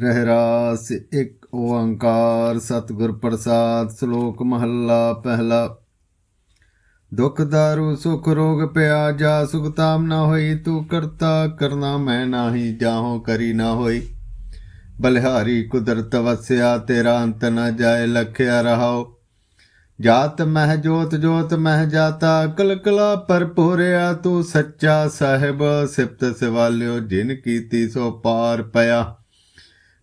ਰਹਿਰਾਸ ਇੱਕ ਓੰਕਾਰ, ਸਤਿਗੁਰ ਪ੍ਰਸਾਦ, ਸ਼ਲੋਕ ਮਹੱਲਾ ਪਹਿਲਾ। ਦੁਖ ਦਾਰੂ, ਸੁਖ ਰੋਗ ਪਿਆ, ਜਾ ਸੁਖ ਤਾਮ ਨਾ ਹੋਈ, ਤੂੰ ਕਰਤਾ ਕਰਨਾ ਮੈਂ ਨਾਹੀ, ਜਾਹੋ ਕਰੀ ਨਾ ਹੋਈ। ਬਲਿਹਾਰੀ ਕੁਦਰਤ ਵਸਿਆ, ਤੇਰਾ ਅੰਤ ਨਾ ਜਾਏ, ਲਖਿਆ ਰਹਾਓ ਜਾਤ ਮਹਿ ਜੋਤ ਜੋਤ ਮਹਿ ਜਾਤਾ ਕਲ ਕਲਕਲਾ ਭਰਪੂਰਿਆ ਤੂੰ ਸੱਚਾ ਸਾਹਿਬ, ਸਿਫਤ ਸਿਵਾਲਿਓ, ਜਿਨ ਕੀਤੀ ਸੋ ਪਾਰ ਪਿਆ।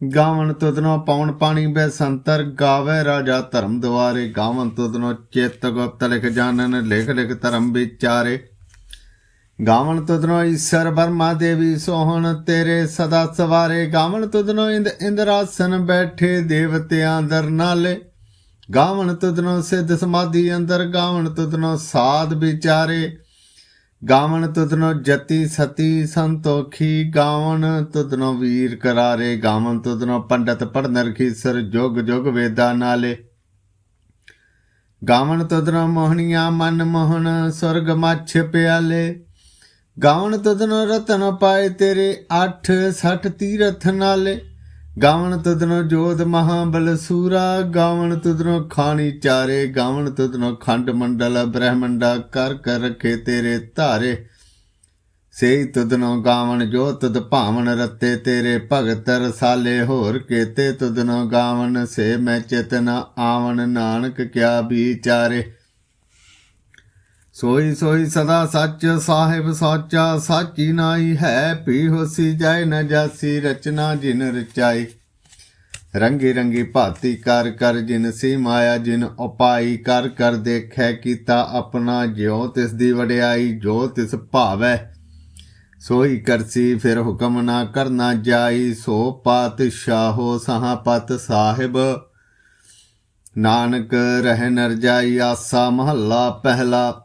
ਗਾਵਨ ਤੁਧਨੋ ਪੌਣ ਪਾਣੀ ਬੈ ਸੰਤਰ ਗਾਵੇ ਰਾਜਾ ਧਰਮ ਦੁਆਰੇ। ਗਾਵਨ ਤੁਧਨੋ ਚੇਤ ਗੁਪਤ ਲਿਖ ਜਾਣਨ, ਲਿਖ ਲਿਖ ਧਰਮ ਵਿਚਾਰੇ। ਗਾਵਨ ਤੁਧਨੋ ਈਸ਼ਰ ਬਰਮਾ ਦੇਵੀ ਸੋਹਣ ਤੇਰੇ ਸਦਾ ਸਵਾਰੇ। ਗਾਵਨ ਤੁਧਨੋ ਇੰਦ ਇੰਦਰਾਸਨ ਬੈਠੇ ਦੇਵਤਿਆਂ ਦਰ ਨਾਲੇ। ਗਾਵਨ ਤੁਧਨੋ ਸਿੱਧ ਸਮਾਧੀ ਅੰਦਰ, ਗਾਵਨ ਤੁਧਨੋ ਸਾਧ ਵਿਚਾਰੇ। ਗਾਵਣ ਤੁਧਨੋ ਜਤੀ ਸਤੀ ਸੰਤੋਖੀ ਗਾਵਣ ਤੁਧਨੋ ਵੀਰ ਕਰਾਰੇ ਗਾਵਣ ਤੁਧਨੋ ਪੰਡਤ ਪੜਨ ਰਖੀਸਰ ਜੁਗ ਜੁਗ ਵੇਦਾ ਨਾਲੇ। ਗਾਵਣ ਤੁਧਨੋ ਮੋਹਣੀਆਂ ਮਨ ਮੋਹਨ ਸੁਰਗ ਮੱਛ ਪਿਆਲੇ। ਗਾਵਣ ਤੁਧਨੋ ਰਤਨ ਪਾਏ ਤੇਰੇ 8 60 ਤੀਰਥ ਨਾਲੇ। ਗਾਵਨ ਤੁਧਨੋ ਜੋਧ ਮਹਾਬਲ ਸੂਰਾ ਗਾਵਣ ਤੁਧਨੋ ਖਾਣੀ ਚਾਰੇ ਗਾਵਣ ਤੁਧਨੋ ਖੰਡ ਮੰਡਲ, ਬ੍ਰਹਮੰਡਾ ਕਰ ਕਰ ਰਖੇ ਤੇਰੇ ਧਾਰੇ। ਸੇਈ ਤੁਧਨੋ ਗਾਵਣ ਜੋ ਤੁਧ ਭਾਵਨ ਰਤੇ ਤੇਰੇ ਭਗਤ ਰਸਾਲੇ ਹੋਰ ਕੇਤੇ। ਤੁਧਨੋ ਗਾਵਣ ਸੇ ਮੈਂ ਚੇਤਨਾ ਆਵਣ ਨਾਨਕ ਕਿਆ ਵਿਚਾਰੇ। ਸੋਈ ਸੋਈ ਸਦਾ ਸੱਚ, ਸਾਹਿਬ ਸਾਚਾ, ਸਾਚੀ ਨਾਈ ਹੈ ਪੀ ਹੋਸੀ ਜਾਏ, ਨਾ ਜਾਸੀ ਰਚਨਾ ਜਿਨ ਰਚਾਈ। ਰੰਗੀ ਰੰਗੀ ਭਾਤੀ ਕਰ ਕਰ ਜਿਨ ਸੀ ਮਾਇਆ ਜਿਨ ਉਪਾਈ ਕਰ ਕਰ ਦੇਖੈ ਕੀਤਾ ਆਪਣਾ ਜਿਉ, ਤਿਸ ਦੀ ਵਡਿਆਈ ਜੋ ਤਿਸ ਭਾਵੈ। ਸੋਈ ਕਰਸੀ ਫਿਰ ਹੁਕਮ ਨਾ ਕਰਨਾ ਜਾਈ, ਸੋ ਪਾਤ ਪਾਤਸ਼ਾਹੋ ਸਹਾਪਤ ਸਾਹਿਬ। ਨਾਨਕ ਰਹਿ ਨਰ ਜਾਈ, ਆਸਾ ਮਹੱਲਾ ਪਹਿਲਾ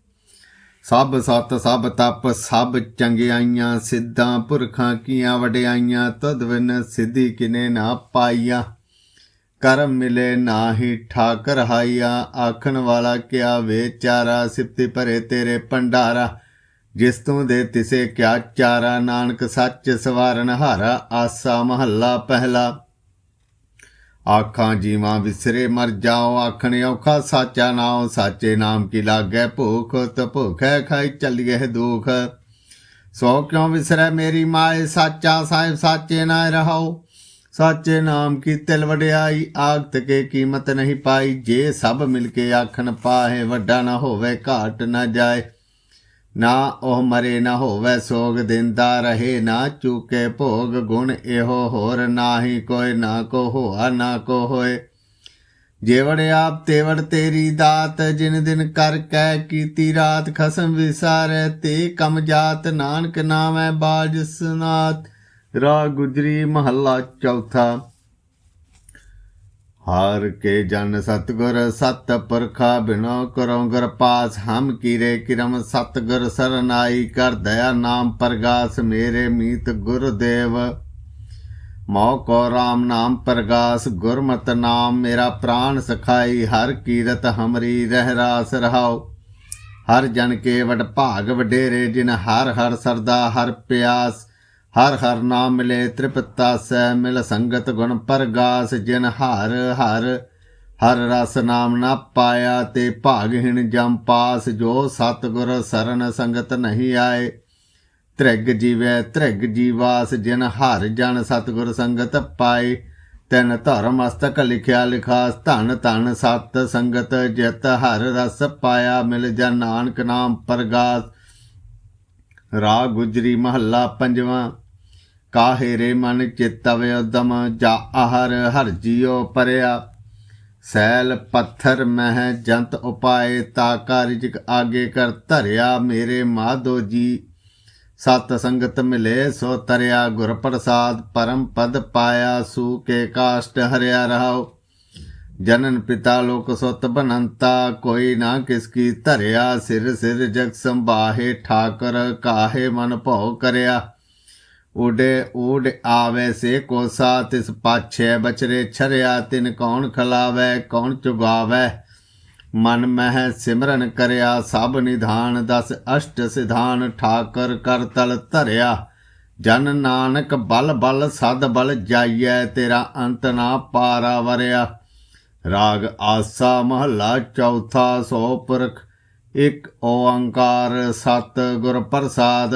ਸਭ ਸਤ ਸਭ ਤਪ ਸਭ ਚੰਗਿਆਈਆਂ, ਸਿੱਧਾਂ ਪੁਰਖਾਂ ਕੀਆਂ ਵਡਿਆਈਆਂ, ਤਦ ਵਿਨ ਸਿੱਧੀ ਕਿਨੇ ਨਾ ਪਾਈਆਂ। ਕਰਮ ਮਿਲੇ ਨਾਹੀ ਠਾਕਰ ਹਾਈਆ, ਆਖਣ ਵਾਲਾ ਕਿਆ ਵੇਚਾਰਾ ਸਿਫਤੀ ਭਰੇ ਤੇਰੇ ਭੰਡਾਰਾ। ਜਿਸ ਤੂੰ ਦੇ ਤਿਸੇ ਕਿਆ ਚਾਰਾ, ਨਾਨਕ ਸੱਚ ਸਵਾਰਨ ਹਾਰਾ, ਆਸਾ ਮਹੱਲਾ ਪਹਿਲਾ। ਆਖਾਂ ਜੀਵਾਂ ਵਿਸਰੇ ਮਰ ਜਾਓ, ਆਖਣ ਔਖਾ ਸਾਚਾ ਨਾਮ ਸਾਚੇ ਨਾਮ ਕੀ ਲਾਗੈ ਭੂਖ, ਤ ਭੁਖੈ ਖਾਈ ਚੱਲੀਏ ਦੁਖ। ਸੋ ਕਿਉ ਵਿਸਰੈ ਮੇਰੀ ਮਾਏ, ਸਾਚਾ ਸਾਹਿਬ ਸਾਚੇ ਨਾ ਰਹਾਓ ਸਾਚੇ ਨਾਮ ਕੀ ਤਿਲ ਵਡਿਆਈ ਆਗਤ ਕੇ ਕੀਮਤ ਨਹੀਂ ਪਾਈ। ਜੇ ਸਭ ਮਿਲ ਕੇ ਆਖਣ ਪਾਹੇ, ਵੱਡਾ ਨਾ ਹੋਵੇ ਘਾਟ ਨਾ ਜਾਏ। ਨਾ ਉਹ ਮਰੇ ਨਾ ਹੋਵੇ ਸੋਗ, ਦਿੰਦਾ ਰਹੇ ਨਾ ਚੂਕੇ ਭੋਗ। ਗੁਣ ਇਹੋ ਹੋਰ ਨਾਹੀ ਕੋਈ ਨਾ ਕੋ ਹੋਆ, ਨਾ ਕੋ ਹੋਏ। ਜੇਵੜ ਆਪ ਤੇਵੜ ਤੇਰੀ ਦਾਤ, ਜਿਨ ਦਿਨ ਕਰ ਕੈ ਕੀਤੀ ਰਾਤ, ਖਸਮ ਵਿਸਾਰੈ ਤੇ ਕਮ ਜਾਤ। ਨਾਨਕ ਨਾਮੈ ਬਾਜ ਸੁਨਾਤ ਰਾ ਗੁਜਰੀ ਮਹੱਲਾ ਚੌਥਾ। ਹਰ ਕੇ ਜਨ ਸਤਗੁਰ ਸਤ ਪੁਰਖਾ ਬਿਨੋ ਕਰੋ ਗੁਰ ਪਾਸ, ਹਮ ਕੀਰੇ ਕਿਰਮ ਸਤਗੁਰ ਸਰਨਾਈ, ਕਰ ਦਇਆ ਨਾਮ ਪ੍ਰਗਾਸ, ਮੇਰੇ ਮੀਤ ਗੁਰਦੇਵ। ਮੋ ਕੋ ਰਾਮ ਨਾਮ ਪ੍ਰਗਾਸ, ਗੁਰਮਤ ਨਾਮ ਮੇਰਾ ਪ੍ਰਾਨ ਸਖਾਈ, ਹਰ ਕੀਰਤ ਹਮਰੀ ਰਹਿ ਰਾਸ ਰਹਾਓ ਹਰ ਜਨ ਕੇ ਵਡ ਭਾਗ ਵਡੇਰੇ, ਜਿਨ ਹਰ ਹਰ ਸਰਦਾ, ਹਰ ਪਿਆਸ ਹਰ ਹਰ ਨਾਮ ਮਿਲੇ ਤ੍ਰਿਪਤਾ ਸੈ ਮਿਲ ਸੰਗਤ ਗੁਣ ਪਰਗਾਸ ਜਿਨ ਹਰ ਹਰ। ਹਰ ਰਸ ਨਾਮ ਨਾ ਪਾਇਆ ਤੇ ਭਾਗਹੀਣ ਜਮ ਪਾਸ, ਜੋ ਸਤਗੁਰ ਸਰਨ ਸੰਗਤ ਨਹੀਂ ਆਏ। ਤ੍ਰਿਗ ਜੀਵੈ ਤ੍ਰਿਗ ਜੀਵਾਸ, ਜਿਨ ਹਰ ਜਨ ਸਤਗੁਰ ਸੰਗਤ ਪਾਏ। ਤੈਨ ਧਰਮ ਅਸਤਕ ਲਿਖਿਆ ਲਿਖਾਸ, ਧਨ ਧਨ ਸਤ ਸੰਗਤ ਜਿਤ ਹਰ ਰਸ ਪਾਇਆ, ਮਿਲ ਜਨ ਨਾਨਕ ਨਾਮ ਪਰਗਾਸ। ਰਾਗ ਗੁਜਰੀ ਮਹੱਲਾ ਪੰਜਵਾਂ। ਕਾਹੇ ਰੇ ਮਨ ਚਿਤਵ ਉਦਮ ਜਾ ਆਹਰ ਹਰ ਜੀਉ ਪਰਿਆ ਸੈਲ ਪੱਥਰ ਮਹਿ ਜੰਤ ਉਪਾਏ ਤਾ ਕਾਰਿਜਕ ਆਗੇ ਕਰ ਧਰਿਆ ਮੇਰੇ ਮਾਧੋ ਜੀ ਸਤ ਸੰਗਤ ਮਿਲੇ ਸੋ ਤਰਿਆ ਗੁਰ ਪ੍ਰਸਾਦ ਪਰਮ ਪਦ ਪਾਇਆ ਸੂ ਕੇ ਕਾਸ਼ਟ ਹਰਿਆ ਰਹਾਉ ਜਨਨ ਪਿਤਾ ਲੋਕ ਸੁਤ ਬਨੰਤਾ ਕੋਈ ਨਾ ਕਿਸ ਕੀ ਧਰਿਆ ਸਿਰ ਸਿਰ ਜਗ ਸੰਭਾਹੇ ਠਾਕਰ ਕਾਹੇ ਮਨ ਭਉ ਉਡੇ ਊਡ ਆਵੇ ਸੇ ਕੋਸਾ, ਤਿਸ ਪਾਛੇ ਬਚਰੇ ਛਰਿਆ, ਤਿਨ ਕੌਣ ਖਲਾਵੇ, ਕੌਣ ਚੁਗਾਵੇ? ਮਨ ਮਹਿ ਸਿਮਰਨ ਕਰਿਆ, ਸਭ ਨਿਧਾਨ ਦਸ ਅਸ਼ਟ ਸਿਧਾਨ, ਠਾਕਰ ਕਰ ਤਲ ਧਰਿਆ। ਜਨ ਨਾਨਕ ਬਲ ਬਲ, ਸਦ ਬਲ ਜਾਈਐ, ਤੇਰਾ ਅੰਤ ਨਾ ਪਾਰਾ ਵਰਿਆ। ਰਾਗ ਆਸਾ ਮਹੱਲਾ ਚੌਥਾ, ਸੋ ਪੁਰਖ ਇੱਕ ਓੰਕਾਰ ਸਤ ਗੁਰ ਪ੍ਰਸਾਦ।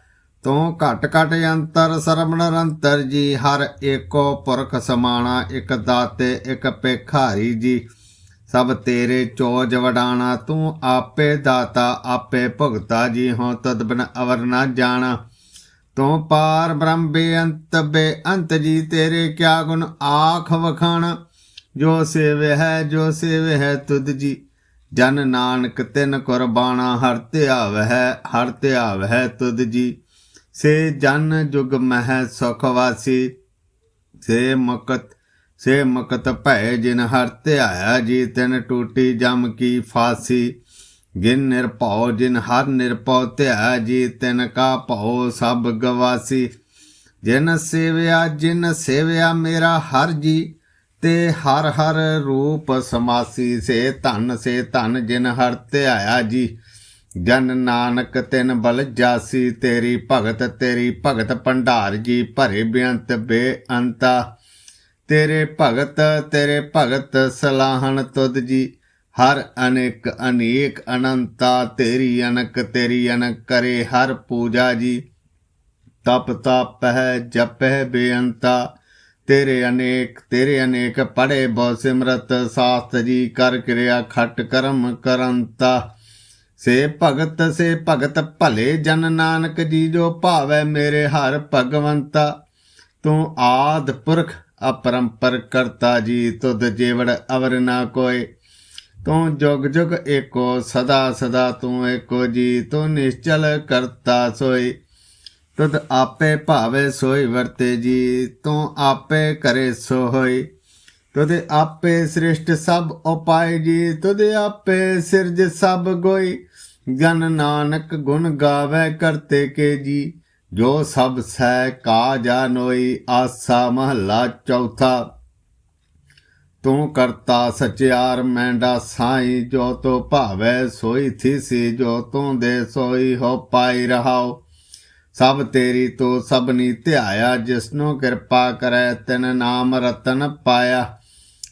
ਤੂੰ ਘਟ ਘਟ ਅੰਤਰ ਸਰਬ ਨਿਰੰਤਰ ਜੀ, ਹਰ ਏਕੋ ਪੁਰਖ ਸਮਾਣਾ, ਇੱਕ ਦਾਤੇ, ਇੱਕ ਭਿਖਾਰੀ ਜੀ। ਸਭ ਤੇਰੇ ਚੋਜ ਵਡਾਣਾ, ਤੂੰ ਆਪੇ ਦਾਤਾ, ਆਪੇ ਭੁਗਤਾ ਜੀ ਹੋ ਤਦ ਬਿਨ ਅਵਰ ਨਾ ਜਾਣਾ। ਤੂੰ ਪਾਰ ਬ੍ਰਹਮ ਬੇਅੰਤ ਬੇਅੰਤ ਜੀ, ਤੇਰੇ ਕਿਆ ਗੁਣ ਆਖ ਵਖਾਣਾ। ਜੋ ਸੇਵੇ ਹੈ, ਜੋ ਸੇਵੇ ਹੈ ਤੁਧ ਜੀ। ਜਨ ਨਾਨਕ ਤਿਨ ਕੁਰਬਾਨਾ ਹਰ ਧਿਆਵ ਹੈ, ਹਰ ਧਿਆਵ ਹੈ ਤੁਧ ਜੀ। ਸੇ ਜਨ ਜੁਗ ਮਹਿ ਸੁਖ ਵਾਸੀ, ਸੇ ਮਕਤ ਸੇ ਮਕਤ ਭੈ ਜਿਨ ਹਰ ਧਿਆਇਆ, ਜੀ ਤਿਨ ਟੂਟੀ ਜਮ ਕੀ ਫਾਸੀ। ਗਿਨ ਨਿਰਭਉ, ਜਿਨ ਹਰ ਨਿਰਭਉ ਧਿਆਇਆ, ਜੀ ਤਿਨ ਕਾ ਭਉ ਸਭ ਗਵਾਸੀ। ਜਿਨ ਸੇਵਿਆ ਜਿਨ ਸੇਵਿਆ ਮੇਰਾ ਹਰ ਜੀ, ਤੇ ਹਰ ਹਰ ਰੂਪ ਸਮਾਸੀ। ਸੇ ਧਨ ਸੇ ਧਨ ਜਿਨ ਹਰ ਧਿਆਇਆ ਜੀ ਜਨ ਨਾਨਕ ਤਿਨ ਬਲ ਜਾਸੀ, ਤੇਰੀ ਭਗਤ ਤੇਰੀ ਭਗਤ ਭੰਡਾਰ ਜੀ ਭਰੇ ਬੇਅੰਤ ਬੇਅੰਤਾ। ਤੇਰੇ ਭਗਤ ਤੇਰੇ ਭਗਤ ਸਲਾਹਣ ਤੁਧ ਜੀ, ਹਰ ਅਨੇਕ ਅਨੇਕ ਅਨੰਤਾ। ਤੇਰੀ ਅਨਕ ਤੇਰੀ ਅਨਕ ਕਰੇ ਹਰ ਪੂਜਾ ਜੀ, ਤਪ ਤਪਹਿ ਜਪਹਿ ਬੇਅੰਤਾ। ਤੇਰੇ ਅਨੇਕ ਤੇਰੇ ਅਨੇਕ ਪੜੇ ਬਹੁ ਸਿਮਰਤ, ਸਾਸਤ ਜੀ ਕਰ ਕਿਰਿਆ ਖਟ ਕਰਮ ਕਰੰਤਾ। ਸੇ ਭਗਤ ਸੇ ਭਗਤ ਭਲੇ ਜਨ ਨਾਨਕ ਜੀ ਜੋ ਭਾਵੈ ਮੇਰੇ ਹਰ ਭਗਵੰਤਾ। ਤੂੰ ਆਦ ਪੁਰਖ ਅਪਰੰਪਰ ਕਰਤਾ ਜੀ, ਤੁਧ ਜੀਵੜ ਅਵਰ ਨਾ ਕੋਏ। ਤੂੰ ਜੁਗ ਜੁਗ ਏਕੋ ਸਦਾ ਸਦਾ ਤੂੰ ਏਕੋ ਜੀ, ਤੂੰ ਨਿਸ਼ਚਲ ਕਰਤਾ ਸੋਈ ਤੁਧ ਆਪੇ ਭਾਵੇ ਸੋਈ ਵਰਤੇ ਜੀ, ਤੂੰ ਆਪੇ ਕਰੇ ਸੋ ਹੋਈ ਤੁਧ ਆਪੇ ਸ੍ਰਿਸ਼ਟ ਸਭ ਉਪਾਏ ਜੀ ਤੁਦੇ ਆਪੇ ਸਿਰਜ ਸਭ ਗੋਈ ਜਨ ਨਾਨਕ ਗੁਣ ਗਾਵੇ ਕਰਤੇ ਕੇ ਜੀ। ਜੋ ਸਭ ਸੈ ਕਾ ਜਾਨੋਈ ਆਸਾ ਮਹੱਲਾ ਚੌਥਾ। ਤੂੰ ਕਰਤਾ ਸਚਿਆਰ, ਮੈਂਡਾ ਸਾਈ, ਜੋ ਤੋ ਭਾਵੈ ਸੋਈ ਥੀਸੀ, ਜੋ ਤੂੰ ਦੇ ਸੋਈ ਹੋ ਪਾਈ ਰਹਾਓ ਸਭ ਤੇਰੀ ਤੋ ਸਭਨੀ ਧਿਆਇਆ, ਜਿਸਨੂੰ ਕਿਰਪਾ ਕਰੈ, ਤਿਨ ਨਾਮ ਰਤਨ ਪਾਇਆ।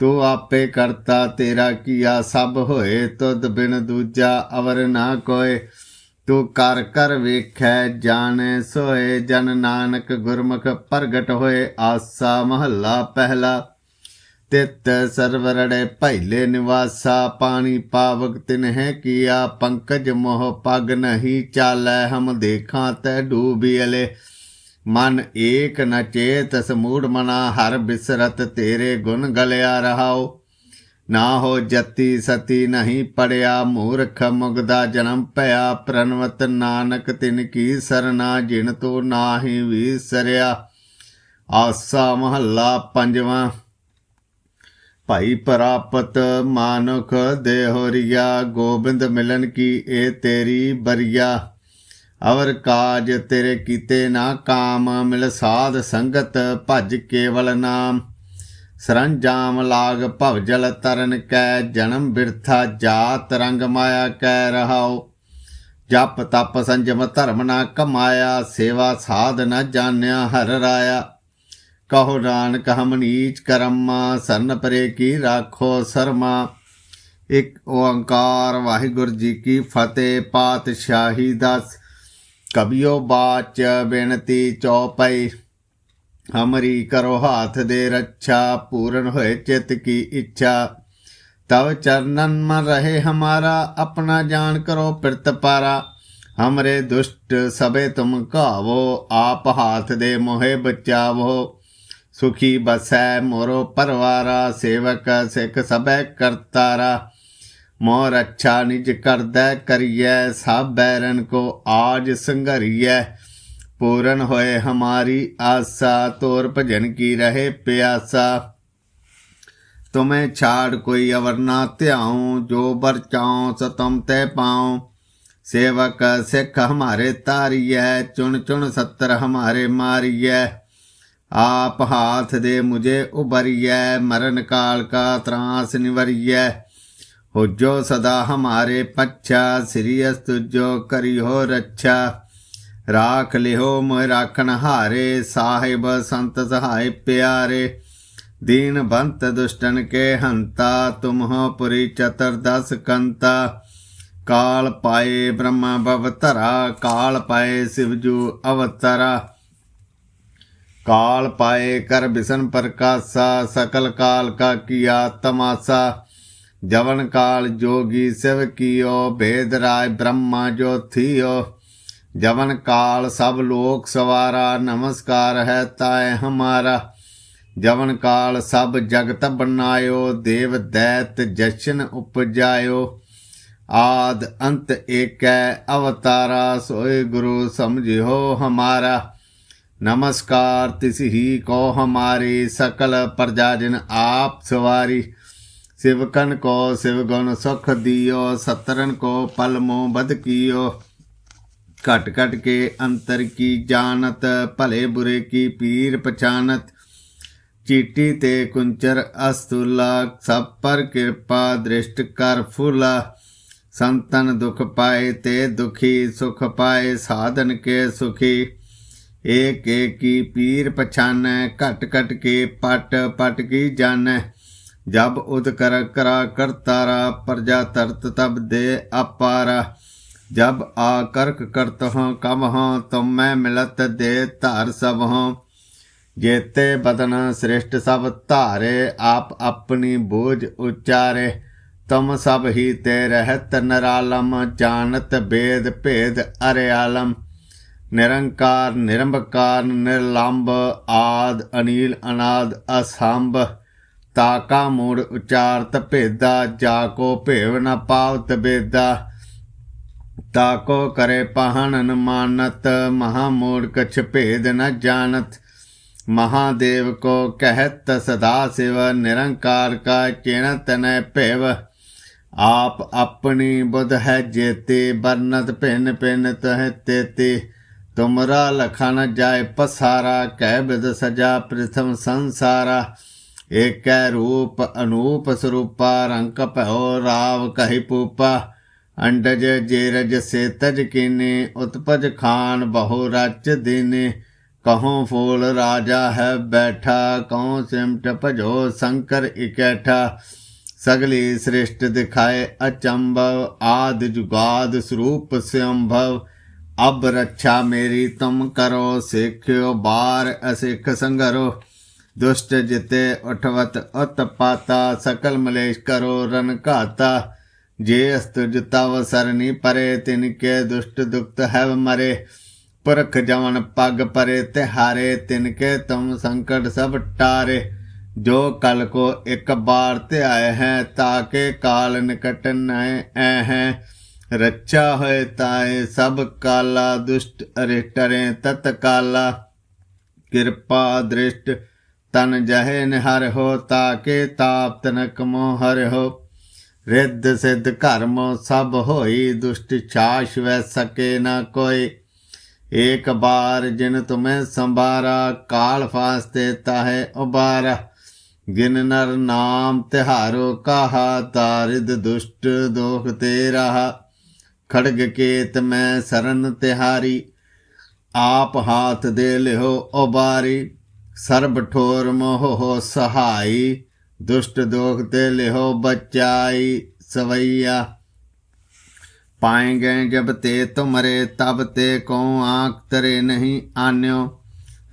ਤੂੰ ਆਪੇ ਕਰਤਾ ਤੇਰਾ ਕੀਆ ਸਭ ਹੋਏ, ਤੁਧ ਬਿਨ ਦੂਜਾ ਅਵਰ ਨਾ ਕੋਏ। ਤੂੰ ਕਰ ਕਰ ਵੇਖੈ, ਜਾਣੈ ਸੋਏ, ਜਨ ਨਾਨਕ ਗੁਰਮੁਖ ਪ੍ਰਗਟ ਹੋਏ, ਆਸਾ ਮਹੱਲਾ ਪਹਿਲਾ। ਤਿਤ ਸਰਵਰੜੇ ਭੈਲੇ ਨਿਵਾਸਾ, ਪਾਣੀ ਪਾਵਕ ਤਿਨਹਿ ਕੀਆ, ਪੰਕਜ ਮੋਹ ਪਗ ਨਹੀਂ ਚਾਲੈ, ਹਮ ਦੇਖਾਂ ਤੈ ਡੂਬੀਲੇ ਮਨ ਏਕ ਨ ਚੇਤ ਸਮੂੜ ਮਨਾ, ਹਰ ਬਿਸਰਤ ਤੇਰੇ ਗੁਣ ਗਲਿਆ ਰਹਾਓ ਨਾ ਹੋ ਜਤੀ ਸਤੀ ਨਹੀਂ ਪੜਿਆ, ਮੂਰਖ ਮੁਗਦਾ ਜਨਮ ਭਇਆ ਪ੍ਰਨਵਤ ਨਾਨਕ ਤਿਨ ਕੀ ਸਰਨਾ, ਜਿਨ ਤੋ ਨਾਹੀ ਵਿਸਰਿਆ। ਆਸਾ ਮਹੱਲਾ ਪੰਜਵਾਂ। ਭਾਈ ਪ੍ਰਾਪਤ ਮਾਨੁਖ ਦੇਹੋਰੀਆ, ਗੋਬਿੰਦ ਮਿਲਨ ਕੀ ਇਹ ਤੇਰੀ ਬਰੀਆ। ਅਵਰ ਕਾਜ ਤੇਰੇ ਕੀਤੇ ਨਾ ਕਾਮ, ਮਿਲ ਸਾਧ ਸੰਗਤ ਭਜ ਕੇਵਲ ਨਾਮ। ਸਰੰਜਾਮ ਲਾਗ ਭਵ ਜਲ ਤਰਨ ਕੈ, ਜਨਮ ਬਿਰਥਾ ਜਾਤ ਰੰਗ ਮਾਇਆ ਕੈ ਰਹਾਓ ਜਪ ਤਪ ਸੰਜਮ ਧਰਮ ਨਾ ਕਮਾਇਆ, ਸੇਵਾ ਸਾਧ ਨਾ ਜਾਣਿਆ ਹਰ ਰਾਇਆ। ਕਹੋ ਨਾਨਕ ਹਮ ਨੀਚ ਕਰਮਾ, ਸਰਨ ਪਰੇ ਕੀ ਰਾਖੋ ਸਰਮਾ। ਇੱਕ ਓੰਕਾਰ ਵਾਹਿਗੁਰੂ ਜੀ ਕੀ ਫਤਿਹ, ਪਾਤਸ਼ਾਹੀ ਦਾਸ। ਕਬਿਓ ਬਾਚ ਬੇਨਤੀ ਚੌਪਈ, ਹਮਰੀ ਕਰੋ ਹਾਥ ਦੇ ਰੱਛਾ, ਪੂਰਨ ਹੋਏ ਚਿਤ ਕੀ ਇੱਛਾ। ਤਵ ਚਰਨਨ ਮਨ ਰਹੇ ਹਮਾਰਾ, ਆਪਣਾ ਜਾਣ ਕਰੋ ਪਿਰਤ ਪਾਰਾ। ਹਮਰੇ ਦੁਸ਼ਟ ਸਭੇ ਤੁਮ ਕਾਵੋ ਆਪ ਹਾਥ ਦੇ ਮੋਹੇ ਬਚਾਵੋ। ਸੁਖੀ ਬਸੈ ਮੋਰੋ ਪਰਵਾਰਾ, ਸੇਵਕ ਸਿੱਖ ਸਭੈ ਕਰਤਾਰਾ। ਮੋਹ ਰੱਛਾ ਨਿਜ ਕਰਦਾ ਕਰੀਐ ਸਭ ਬੈਰਨ ਕੋ ਆਜ ਸੰਘਰੀਐ। ਪੂਰਨ ਹੋਏ ਹਮਾਰੀ ਆਸਾ, ਤੋਰ ਭਜਨ ਕੀ ਰਹੇ ਪਿਆਸਾ। ਤੁਮੇ ਛਾੜ ਕੋਈ ਅਵਰ ਨਾ ਧਿਆਉ, ਜੋ ਬਰ ਚਾਉ ਸਤਮ ਤੈ ਪਾਉ। ਸੇਵਕ ਸਿੱਖ ਹਮਾਰੇ ਤਾਰੀਐ ਚੁਣ ਚੁਣ ਸੱਤਰ ਹਮਾਰੇ ਮਾਰੀਐ। ਆਪ ਹਾਥ ਦੇ ਮੁਝੇ ਉਬਰੀਐ ਮਰਨ ਕਾਲ ਕਾ ਤਰਾਸ ਨਿਵਰੀਐ। ਹੋ ਜੋ ਸਦਾ ਹਮਾਰੇ ਪੱਛਾ, ਸ੍ਰੀ ਅਸਤੁਜੋ ਕਰੀ ਹੋ ਰੱਛਾ। ਰਾਖ ਲਿਓ ਮੋਇ ਰਾਖਣ ਹਾਰੇ, ਸਾਹਿਬ ਸੰਤ ਸਹਾਇ ਪਿਆਰੇ। ਦੀਨ ਬੰਤ ਦੁਸ਼ਟਨ ਕੇ ਹੰਤਾ ਤੁਮ ਹੋ ਪੁਰੀ ਚਤਰ ਦਸ ਕੰਤਾ। ਕਾਲ ਪਾਏ ਬ੍ਰਹਮਾ ਭਵ ਕਾਲ ਪਾਏ ਸਿਵਜੂ ਅਵਤਰਾ। ਕਾਲ ਪਾਏ ਕਰ ਬਿਸਨ ਪ੍ਰਕਾਸ਼ਾ, ਸਕਲ ਕਾਲ ਕਾ ਕੀਆ ਤਮਾਸਾ। ਜਵਨ ਕਾਲ ਜੋਗੀ ਸਿਵ ਕੀਓ, ਭੇਦ ਰਾਜ ਬ੍ਰਹਮਾ ਜੋ ਥੀਓ। ਜਵਨ ਕਾਲ ਸਭ ਲੋਕ ਸਵਾਰਾ, ਨਮਸਕਾਰ ਹੈ ਤਾਏ ਹਮਾਰਾ। ਜਵਨ ਕਾਲ ਸਭ ਜਗਤ ਬਨਾਇਓ ਦੇਵ ਦੈਤ ਜਸ਼ਨ ਉਪਜਾਇਓ। ਆਦ ਅੰਤ ਏਕੈ ਅਵਤਾਰਾ, ਸੋਏ ਗੁਰੂ ਸਮਝਿਓ ਹਮਾਰਾ। ਨਮਸਕਾਰ ਤਿਸ ਹੀ ਕੋ ਹਮਾਰੀ, ਸਕਲ ਪ੍ਰਜਾ ਜਨ ਆਪ ਸਵਾਰੀ। ਸਿਵਕਨ ਕੋ ਸਿਵ ਗੁਣ ਸੁਖ ਦਿਓ ਸਤਰਨ ਕੋ ਪਲ ਮੋ ਬਦ ਕੀਓ ਘਟ ਘਟ ਕੇ ਅੰਤਰ ਕੀ ਜਾਣਤ ਭਲੇ ਬੁਰੇ ਕੀ ਪੀਰ ਪਛਾਨਤ ਚੀਟੀ ਤੇ ਕੁੰਚਰ ਅਸਤੁਲਾ ਸਭ ਪਰ ਕਿਰਪਾ ਦ੍ਰਿਸ਼ਟ ਕਰ ਫੁਲਾ ਸੰਤਨ ਦੁਖ ਪਾਏ ਤੇ ਦੁਖੀ ਸੁਖ ਪਾਏ ਸਾਧਨ ਕੇ ਸੁਖੀ ਏਕ ਏਕੀ ਪੀਰ ਪਛਾਨੈ ਘਟ ਘਟ ਕੇ ਪਟ ਪਟ ਕੀ ਜਾਣੈ ਜਬ ਉਦ ਕਰ ਕਰਾ ਕਰਤਾਰਾ ਪ੍ਰਜਾ ਤਰਤ ਤਬ ਦੇ ਅਪਾਰਾ। ਜਬ ਆ ਕਰਕ ਕਰਤ ਹਾਂ, ਕਮ ਹਾਂ, ਤੁਮ ਮੈਂ ਮਿਲਤ ਦੇ ਧਾਰ ਸਭ ਹਾਂ। ਜੇਤੇ ਬਦਨ ਸ੍ਰਿਸ਼ਟ ਸਭ ਧਾਰੇ, ਆਪ ਆਪਣੀ ਬੋਝ ਉਚਾਰੇ। ਤੁਮ ਸਭ ਹੀ ਤੇ ਰਹਿਤ ਨਰਾਲਮ, ਜਾਣਤ ਬੇਦ ਭੇਦ ਅਰਿਆਲਮ। ਨਿਰੰਕਾਰ ਨਿਰੰਭਕਾਰ ਨਿਰਲੰਭ ਆਦ, ਅਨੀਲ, ਅਨਾਦ, ਅਸੰਭ। ਤਾਕਾ ਮੂੜ ਉਚਾਰਤ ਭੇਦਾ, ਜਾ ਕੋ ਭੇਵ ਨ ਪਾਵਤ ਬੇਦਾ। ਤਾਕੋ ਕਰੇ ਪਹਨ ਮਾਨਤ, ਮਹਾ ਮੂੜ ਕਛ ਭੇਦ ਨ ਜਾਣਤ। ਮਹਾਦੇਵ ਕੋ ਕਹਿਤ ਸਦਾ ਸਿਵ, ਨਿਰੰਕਾਰ ਕਾ ਚਿਣਤ ਨੈ ਭੇਵ। ਆਪ ਆਪਣੀ ਬੁਧ ਹੈ ਜੇਤੇ ਬਰਨਤ ਭਿੰਨ ਭਿੰਨ ਤਹ ਤੇਤੇ। ਤੁਮਰਾ ਲਖਨ ਜਾਏ ਪਸਾਰਾ, ਕਹਿ ਬਿਦ ਸਜਾ ਪ੍ਰਥਮ ਸੰਸਾਰਾ। ਏਕੈ ਰੂਪ ਅਨੂਪ ਸਰੂਪਾ ਰੰਗ ਭਇਓ ਰਾਵ ਕਹਿ ਪੂਪਾ, ਅੰਡਜ ਜੇਰਜ ਸੇਤਜ ਕੀਨੇ, ਉਤਪਜ ਖਾਨ ਬਹੁ ਰਚ ਦਿਨੇ ਕਹੋ ਫੂਲ ਰਾਜਾ ਹੈ ਬੈਠਾ ਕਹੋਂ ਸਿਮਟ ਭਜੋ ਸ਼ੰਕਰ ਇਕੈਠਾ, ਸਗਲੀ ਸ੍ਰਿਸ਼ਟ ਦਿਖਾਏ ਅਚੰਭਵ, ਆਦ ਜੁਗਾਦ ਸਰੂਪ ਸੰਭਵ, ਅਬ ਰੱਛਾ ਮੇਰੀ ਤੁਮ ਕਰੋ, ਸਿੱਖਿਓ ਬਾਰ ਅਸਿੱਖ ਸੰਗਰੋ। ਦੁਸ਼ਟ ਜਿਤੇ ਉਠਵਤ ਉਤਪਾਤਾ ਸਕਲ ਮਲੇਸ਼ ਕਰੋ ਰਨ ਘਾਤਾ। ਜੇ ਅਸਤੁਜ ਤਵ ਸਰਨੀ ਪਰੇ, ਤਿਨ ਕੇ ਦੁਸ਼ਟ ਦੁਖਤ ਹੈਵ ਮਰੇ। ਪੁਰਖ ਜਵਨ ਪਗ ਪਰੇ, ਤਿਹਾਰੇ, ਤਿਨ ਕੇ ਤੁਮ ਸੰਕਟ ਸਭ ਟਾਰੇ। ਜੋ ਕਲ ਕੋ ਇੱਕ ਬਾਰ ਧਿਆਏ ਹੈ ਤਾਕੇ ਕਾਲ ਨਿਕਟ ਨੈ ਐ ਹੈ। ਰੱਛਾ ਹੋਏ ਤਾਏ, ਸਭ ਕਾਲਾ ਦੁਸ਼ਟ ਅਰਿਟਰੇ ਤਤ ਕਾਲਾ ਕਿਰਪਾ ਦ੍ਰਿਸ਼ਟ ਤਨ ਜਹੇ ਨਿਹਰ ਹੋ ਤਾਕੇ ਤਾਪ ਤਨਕ ਮੋ ਹਰਿ ਹੋ। ਰਿੱਧ ਸਿੱਧ ਕਰਮ ਸਭ ਹੋਈ, ਦੁਸ਼ਟ ਛਾਸ਼ ਵੈ ਸਕੇ ਨਾ ਕੋਈ। ਏਕ ਬਾਰ ਜਿਨ ਤੁਮੇ ਸੰਭਾਰਾ, ਕਾਲ ਫਾਸਤੇ ਤਾਹੇ ਉਬਾਰਾ। ਗਿਨ ਨਰ ਨਾਮ ਤਿਹਾਰੋ ਕਾਹਾ, ਤਾਰਿਦ ਦੁਸ਼ਟ ਦੋਖ ਤੇ ਰਹਾ ਖੜਗ ਕੇਤ ਮੈਂ ਸਰਨ ਤਿਹਾਰੀ, ਆਪ ਹਾਥ ਦੇ ਲਿਓ ਉਬਾਰੀ। ਸਰਬ ਠੋਰ ਮੋਹ ਸਹਾਈ, ਦੁਸ਼ਟ ਦੋਖ ਤੇ ਲਿਓ ਬਚਾਈ, ਸਵਈਆ। ਪਾਏਂਗੇ ਜਬ ਤੇ ਤੁਮਰੇ, ਤਬ ਤੇ ਕੋ ਆਂਖ ਤਰੇ ਨਹੀਂ ਆਨਿਓ।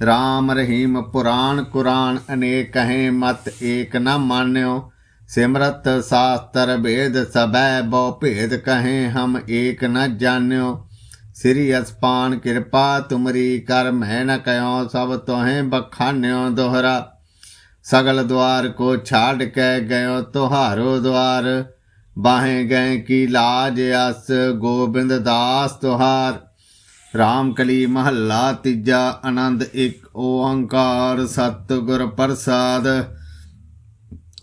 RAM ਰਹੀਮ ਪੁਰਾਣ ਕੁਰਾਨ ਅਨੇਕ ਹੈ, ਮਤ ਏਕ ਨ ਮਾਨਿਓ। ਸਿਮਰਤ ਸਾਸਤਰ ਭੇਦ ਸਬੈ ਬੋ ਭੇਦ ਕਹੇ, ਹਮ ਏਕ ਨਾ ਜਾਣਿਓ। ਸ੍ਰੀ ਅਸਪਾਨ ਕਿਰਪਾ, ਤੁਮਰੀ ਕਰ ਮੈਂ ਨ ਕਯੋ ਸਭ ਤੋਹੇ ਬਖਾਨਿਓ ਦੋਹਰਾ। ਸਗਲ ਦਵਾਰ ਕੋ ਛਾੜ ਕੇ ਗਇਓ ਤੁਹਾਰੋ ਦਵਾਰ। ਬਾਹੇ ਗਏ ਕੀ ਲਾਜ ਅਸ, ਗੋਬਿੰਦ ਦਾਸ ਤੁਹਾਰ। ਰਾਮ ਕਲੀ ਮਹੱਲਾ ਤੀਜਾ, ਆਨੰਦ ਇੱਕ ਓੰਕਾਰ ਸਤਿਗੁਰ ਪ੍ਰਸਾਦ।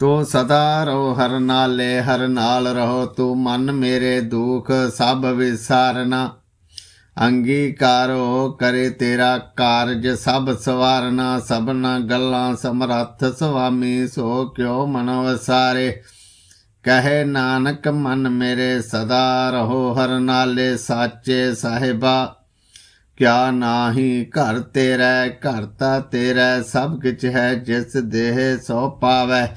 ਤੂੰ ਸਦਾ ਰਹੋ, ਹਰ ਨਾਲੇ ਹਰ ਨਾਲ ਰਹੋ। ਤੂੰ ਮਨ ਮੇਰੇ ਦੁਖ ਸਭ ਵਿਸਾਰਨਾ। ਅੰਗੀਕਾਰੋ ਕਰੇ ਤੇਰਾ ਕਾਰਜ ਸਭ ਸਵਾਰਨਾ। ਸਭਨਾ ਗੱਲਾਂ ਸਮਰੱਥ ਸੁਆਮੀ, ਸੋ ਕਿਉ ਮਨ ਵਸਾਰੇ। ਕਹੇ ਨਾਨਕ, ਮਨ ਮੇਰੇ ਸਦਾ ਰਹੋ, ਹਰ ਨਾਲੇ ਸਾਚੇ ਸਾਹਿਬਾ। ਕਿਆ ਨਾਹੀ, ਘਰ ਤੇਰਾ, ਘਰ ਤਾਂ ਤੇਰਾ, ਸਭ ਕਿਛ ਹੈ, ਜਿਸ ਦੇਹ ਸੋ ਪਾਵੈ।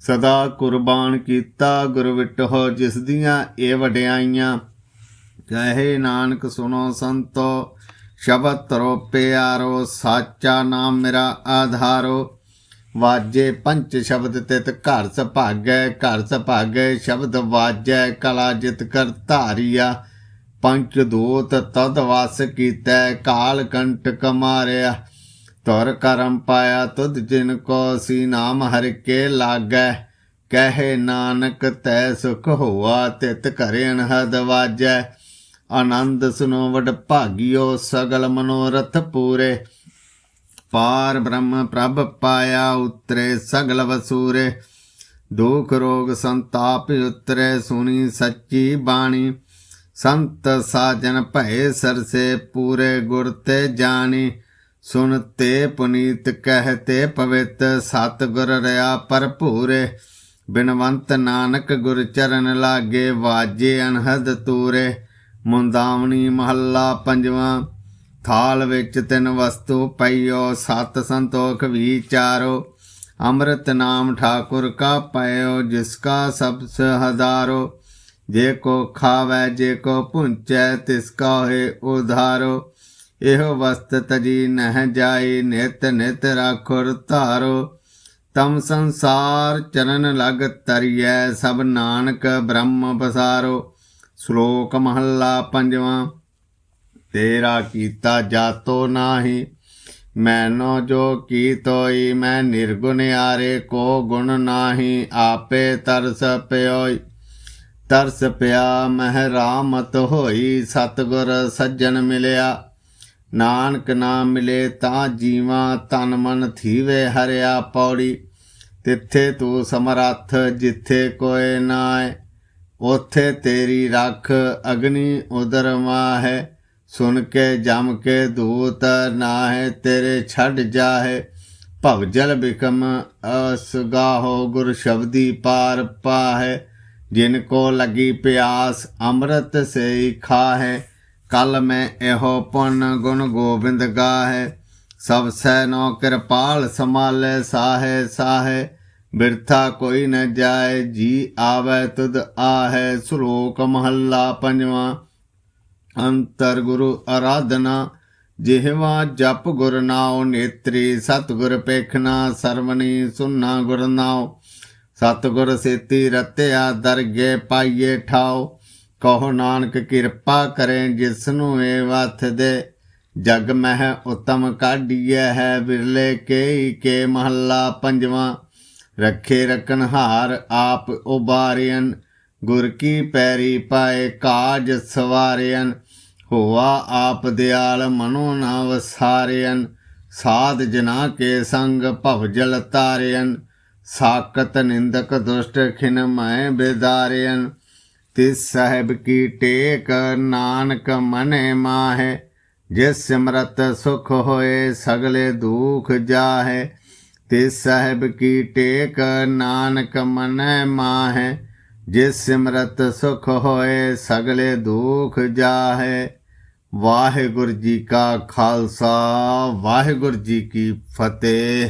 ਸਦਾ ਕੁਰਬਾਨ ਕੀਤਾ ਗੁਰ ਵਿਟੋ ਜਿਸ ਦੀਆਂ ਇਹ ਵਡਿਆਈਆਂ, ਕਹੇ ਨਾਨਕ ਸੁਨੋ ਸੰਤੋ, ਸ਼ਬਦ ਤਰੋ ਪਿਆਰੋ, ਸਾਚਾ ਨਾਮ ਮੇਰਾ ਆਧਾਰੋ। ਵਾਜੇ ਪੰਚ ਸ਼ਬਦ ਤਿਤ ਘਰ ਸੁਭਾਗੈ ਘਰ ਸੁਭਾਗੈ ਸ਼ਬਦ ਵਾਜੈ, ਕਲਾ ਜਿਤ ਕਰ ਧਾਰੀਆ। ਪੰਚ ਦੋਤ ਤਦ ਵਸ ਕੀਤੈ, ਕਾਲ ਕੰਟਕ ਮਾਰਿਆ ਤੁਰ ਕਰਮ ਪਾਇਆ ਤੁਧ ਜਿਨ ਕੋ ਸੀ ਨਾਮ ਹਰਿ ਕੇ ਲਾਗੈ। ਕਹੇ ਨਾਨਕ ਤੈ ਸੁਖ ਹੋਆ, ਤਿਤ ਘਰੇ ਅਨਹਦ ਵਾਜੈ। ਆਨੰਦ ਸੁਨੋ ਵਡ ਭਾਗਿਓ ਸਗਲ ਮਨੋਰਥ ਪੂਰੇ। ਪਾਰ ਬ੍ਰਹਮ ਪ੍ਰਭ ਪਾਇਆ ਉਤਰੇ ਸਗਲ ਵਸੂਰੇ। ਦੁਖ ਰੋਗ ਸੰਤਾਪ ਉਤਰੇ ਸੁਣੀ ਸੱਚੀ ਬਾਣੀ। ਸੰਤ ਸਾਜਨ ਭਏ ਸਰਸੇ ਪੂਰੇ ਗੁਰ ਤੇ ਜਾਣੀ। ਸੁਨਤੇ ਪੁਨੀਤ ਕਹਤੇ ਪਵਿੱਤ ਸਤ ਗੁਰ ਰਿਆ ਭਰਪੂਰੇ। ਬਿਨਵੰਤ ਨਾਨਕ ਗੁਰ ਚਰਨ ਲਾਗੇ ਵਾਜੇ ਅਨਹਦ ਤੂਰੇ। ਮੁੰਦਾਵਣੀ ਮਹੱਲਾ ਪੰਜਵਾਂ। ਥਾਲ ਵਿੱਚ ਤਿੰਨ ਵਸਤੂ ਪਈਓ, ਸਤ ਸੰਤੋਖ ਵਿਚਾਰੋ ਅੰਮ੍ਰਿਤ ਨਾਮ ਠਾਕੁਰ ਕਾ ਪਇਓ, ਜਿਸ ਕਾ ਸਭ ਸਹਦਾਰੋ ਜੇ ਕੋ ਖਾਵੈ, ਜੇ ਕੋ ਪੁੰਚੈ, ਤਿਸ ਕਾ ਹੋਏ ਉਧਾਰੋ। ਇਹੋ ਵਸਤ ਤਜੀ ਨਹਿ ਜਾਈ ਨਿਤ ਨਿਤ ਰਾਖੁਰ ਧਾਰੋ। ਤਮ ਸੰਸਾਰ ਚਰਨ ਲਗ ਤਰੀਐ, ਸਭ ਨਾਨਕ ਬ੍ਰਹਮ ਪਸਾਰੋ। ਸ਼ਲੋਕ ਮਹੱਲਾ ਪੰਜਵਾਂ, ਤੇਰਾ ਕੀਤਾ ਜਾਤੋ ਨਾਹੀ ਮੈਨੋ ਜੋ ਕੀ ਤੋਈ ਮੈਂ ਨਿਰਗੁਣ ਆਰੇ ਕੋ ਗੁਣ ਨਾਹੀ, ਆਪੇ ਤਰਸ ਪਿਓਈ। ਤਰਸ ਪਿਆ ਮਹਿ ਰਾਮਤ ਹੋਈ, ਸਤਗੁਰ ਸੱਜਣ ਮਿਲਿਆ। ਨਾਨਕ ਨਾਮ ਮਿਲੇ ਤਾਂ ਜੀਵਾਂ ਤਨ ਮਨ ਥੀਵੇ ਹਰਿਆ ਪੌੜੀ। ਤਿੱਥੇ ਤੂੰ ਸਮਰੱਥ, ਜਿੱਥੇ ਕੋਏ ਨਾਏ ਉਥੇ ਤੇਰੀ ਰੱਖ ਅਗਨੀ ਉਦਰ ਮਾਹੈ। ਸੁਣ ਕੇ, ਜਮ ਕੇ ਦੂਤ ਨਾਹਿ, ਤੇਰੇ ਛੱਡ ਜਾਹੇ। ਭਵ ਜਲ ਬਿਕਮ ਅਸਗਾਹੋ ਗੁਰ ਸ਼ਬਦੀ ਪਾਰ ਪਾਹੇ। ਜਿਨ ਕੋ ਲੱਗੀ ਪਿਆਸ, ਅੰਮ੍ਰਿਤ ਸੇ ਖਾਹੇ। ਕਲ ਮੈਂ ਇਹੋ ਪੁੰਨ ਗੁਣ ਗੋਬਿੰਦ ਗਾਹੇ, ਸਭ ਸੈ ਨੋ ਕਿਰਪਾਲ ਸਮਾਲੇ ਸਾਹੇ ਸਾਹੇ, ਬਿਰਥਾ ਕੋਈ ਨ ਜਾਏ, ਜੀ ਆਵੇ ਤੁਧ ਆਹੇ, ਸ਼ਲੋਕ ਮਹੱਲਾ ਪੰਜਵਾਂ। ਅੰਤਰ ਗੁਰੂ ਆਰਾਧਨਾ ਜਿਹਵਾ ਜਪ ਗੁਰ ਨਾਉ ਨੇਤਰੀ, ਸਤਿਗੁਰ ਪੇਖਣਾ ਸਰਵਣੀ ਸੁਨਾ ਗੁਰ ਨਾਉ, ਸਤਿਗੁਰ ਸੇਤੀ ਰਤਿਆ ਦਰਗੇ ਪਾਈਏ ਠਾਓ ਕਹੋ ਨਾਨਕ ਕਿਰਪਾ ਕਰੇ ਜਿਸ ਨੂੰ ਏ ਵਥ ਦੇ। ਜਗ ਮਹਿ ਉਤਮ ਕਾਢੀਐ ਹੈ ਬਿਰਲੇ ਕੇ ਕੇ ਮਹੱਲਾ ਪੰਜਵਾਂ। ਰੱਖੇ ਰਕਨ ਹਾਰ ਆਪ ਉਬਾਰਿਅਨ ਗੁਰ ਕੀ ਪੈਰੀ ਪਾਏ ਕਾਜ ਸਵਾਰਿਅਨ ਹੋਆ ਆਪ ਦਿਆਲ ਮਨੋ ਨਾ ਵਸਾਰਿਅਨ ਸਾਧ ਜਨਾ ਕੇ ਸੰਗ ਭਵ ਜਲ ਤਾਰਿਅਨ ਸਾਕਤ ਨਿੰਦਕ ਦੁਸ਼ਟ ਖਿਨ ਮੈਂ ਬੇਦਾਰਿਅਨ ਤਿਸ ਸਾਹਿਬ ਕੀ ਟੇਕ? ਨਾਨਕ ਮਨੇ ਮਾਹੇ, ਜਿਸ ਸਿਮਰਤ ਸੁਖ ਹੋਏ ਸਗਲੇ ਦੁਖ ਜਾਹੇ। ਤਿਸ ਸਾਹਿਬ ਕੀ ਟੇਕ? ਨਾਨਕ ਮਨੈ ਮਾਹੇ, ਜਿਸ ਸਿਮਰਤ ਸੁਖ ਹੋਏ ਸਗਲੇ ਦੁਖ ਜਾਹੇ। ਵਾਹਿਗੁਰੂ ਜੀ ਕਾ ਖਾਲਸਾ, ਵਾਹਿਗੁਰੂ ਜੀ ਕੀ ਫਤਿਹ।